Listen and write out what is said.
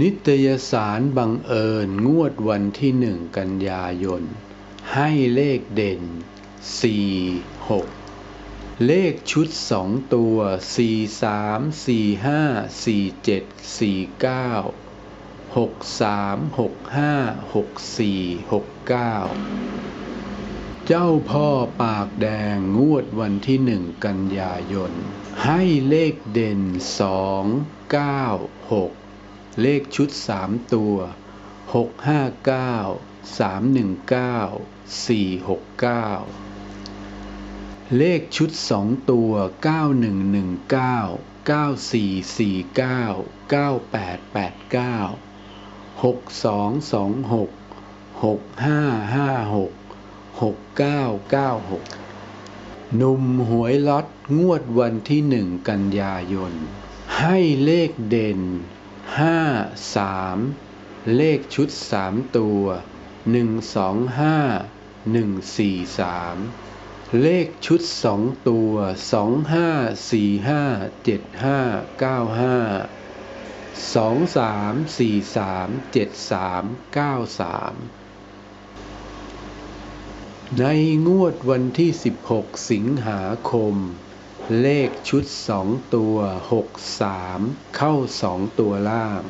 นิตยสารบังเอิญงวดวันที่หนึ่งกันยายน ให้เลขเด่น 4 6 เลขชุดสองตัว 4 3 4 5 4 7 4 9 6 3 6 5 6 4 6 9 เจ้าพ่อปากแดงงวดวันที่หนึ่งกันยายน ให้เลขเด่น 2 9 6 เลขชุดสามตัวหกห้าเก้าสามหนึ่งเก้าสี่หกเก้าเลขชุดสองตัวเก้าหนึ่งหนึ่งเก้าเก้าสี่สี่เก้าเก้าแปดแปดเก้าหกสองสองหกหกห้าห้าหกหกเก้าเก้าหกนุ่มหวยล็อตงวดวันที่หนึ่งกันยายน ให้เลขเด่น ห้าสามเลขชุดสามตัวหนึ่งสองห้าหนึ่งสี่สามเลขชุดสองตัวสองห้าสี่ห้าเจ็ดห้าเก้าห้าสองสามสี่สามเจ็ดสามเก้าสามในงวดวันที่16สิงหาคม เลขชุดสองตัวหกสามเข้าสองตัวล่าง